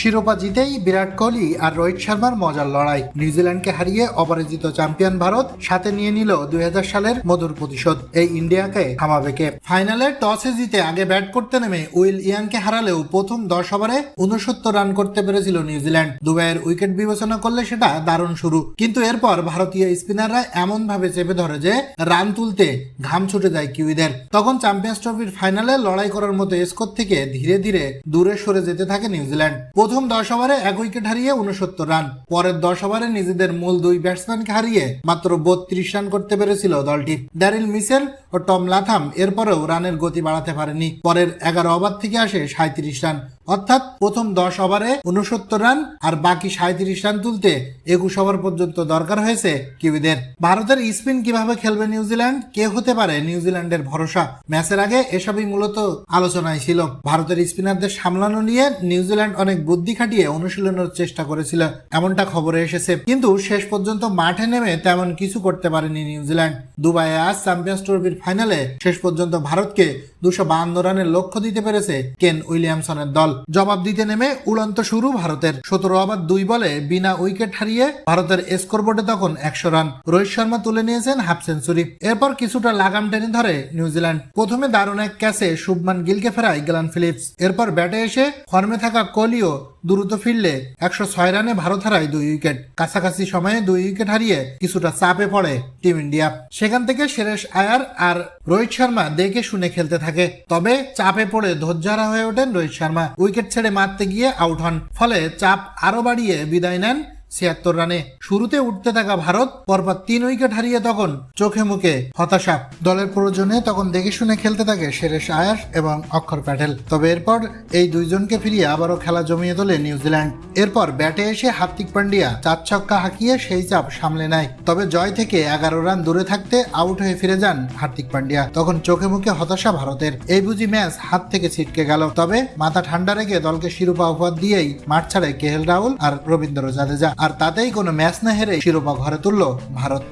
শিরোপা জিতেই বিরাট কোহলি আর রোহিত শর্মার মজার লড়াই। নিউজিল্যান্ডকে হারিয়ে অপরাজিত চ্যাম্পিয়ন ভারত সাথে নিয়ে নিল দুই সালের মধুর প্রতিশোধ। এই ইন্ডিয়াকে থামাবে কে? ফাইনালে টসে জিতে আগে ব্যাট করতে নেমে উইল ইয়াংকে হারালেও প্রথম দশ ওভারে উনসত্তর রান করতে পেরেছিল নিউজিল্যান্ড। দুবাইয়ের উইকেট বিবেচনা করলে সেটা দারুণ শুরু। কিন্তু এরপর ভারতীয় স্পিনাররা এমন ভাবে চেপে ধরে যে রান তুলতে ঘাম ছুটে যায় কিউইদের। তখন চ্যাম্পিয়ন্স ট্রফির ফাইনালে লড়াই করার মতো স্কোর থেকে ধীরে ধীরে দূরে সরে যেতে থাকে নিউজিল্যান্ড। প্রথম দশ ওভারে এক উইকেট হারিয়ে উনসত্তর রান। পরের দশ ওভারে নিজেদের মূল দুই ব্যাটসম্যানকে হারিয়ে মাত্র বত্রিশ রান করতে পেরেছিল দলটি। ড্যারিল মিসেল ও টম লাথাম এরপরেও রানের গতি বাড়াতে পারেনি। পরের এগারো ওভার থেকে আসে সাঁত্রিশ রান। অর্থাৎ প্রথম দশ ওভারে উনসত্তর রান আর বাকি সাঁত্রিশ রান তুলতে একুশ ওভার পর্যন্ত দরকার হয়েছে কিউইদের ভারতের স্পিন কীভাবে খেলবে নিউজিল্যান্ড? কে হতে পারে নিউজিল্যান্ডের ভরসা? ম্যাচের আগে এসবই মূলত আলোচনায় ছিল। ভারতের স্পিনারদের সামলানো নিয়ে নিউজিল্যান্ড অনেক বুদ্ধি খাটিয়ে অনুশীলনের চেষ্টা করেছিল। এমনটা খবরে এসেছে। কিন্তু শেষ পর্যন্ত মাঠে নেমে তেমন কিছু করতে পারেনি নিউজিল্যান্ড। দুবাইয়ে আজ চ্যাম্পিয়ন্স ট্রফির ফাইনালে শেষ পর্যন্ত ভারতকে দুশো বাহান্ন রানের লক্ষ্য দিতে পেরেছে কেন উইলিয়ামসনের দল। জবাব দিতে নেমে উড়ন্ত শুরু ভারতের। সতেরো ওভার দুই বলে বিনা উইকেট হারিয়ে ভারতের স্কোর বোর্ডে তখন একশো রান। রোহিত শর্মা তুলে নিয়েছেন হাফ সেঞ্চুরি। এরপর কিছুটা লাগাম টেনে ধরে নিউজিল্যান্ড। প্রথমে দারুণ এক ক্যাচে শুভমান গিলকে ফেরায় গ্লান ফিলিপস। এরপর ব্যাটে এসে ফর্মে থাকা কোহলিও দ্রুত ফিরলে একশো ছয় রানে ভারত হারায় দুই উইকেট। কাছাকাছি সময়ে দুই উইকেট হারিয়ে কিছুটা চাপে পড়ে টিম ইন্ডিয়া। সেখান থেকে সেরেশ আয়ার আর রোহিত শর্মা দেখে শুনে খেলতে থাকে। তবে চাপে পড়ে ধৈর্যহারা হয়ে ওঠেন রোহিত শর্মা। উইকেট ছেড়ে মারতে গিয়ে আউট হন। ফলে চাপ আরও বাড়িয়ে বিদায় নেন ছিয়াত্তর রানে শুরুতে উঠতে থাকা ভারত পরপর তিন উইকেট হারিয়ে তখন চোখে মুখে হতাশা। দলের প্রয়োজনে তখন দেখে শুনে খেলতে থাকে শেরেশ আয়ার এবং অক্ষর প্যাটেল। তবে এরপর এই দুইজনকে ফিরিয়ে আবারও খেলা জমিয়ে তোলে নিউজিল্যান্ড। এরপর ব্যাটে এসে হার্দিক পান্ডিয়া চার ছক্কা হাঁকিয়ে সেই চাপ সামলে নেয়। তবে জয় থেকে এগারো রান দূরে থাকতে আউট হয়ে ফিরে যান হার্দিক পান্ডিয়া। তখন চোখে মুখে হতাশা ভারতের। এই বুঝি ম্যাচ হাত থেকে ছিটকে গেল। তবে মাথা ঠান্ডা রেখে দলকে শিরোপা উপহার দিয়েই মাঠ ছাড়ে কেএল রাহুল আর রবীন্দ্র জাদেজা। আর তাতেই কোনো ম্যাচ না হেরে শিরোপা ঘরে তুলল ভারত।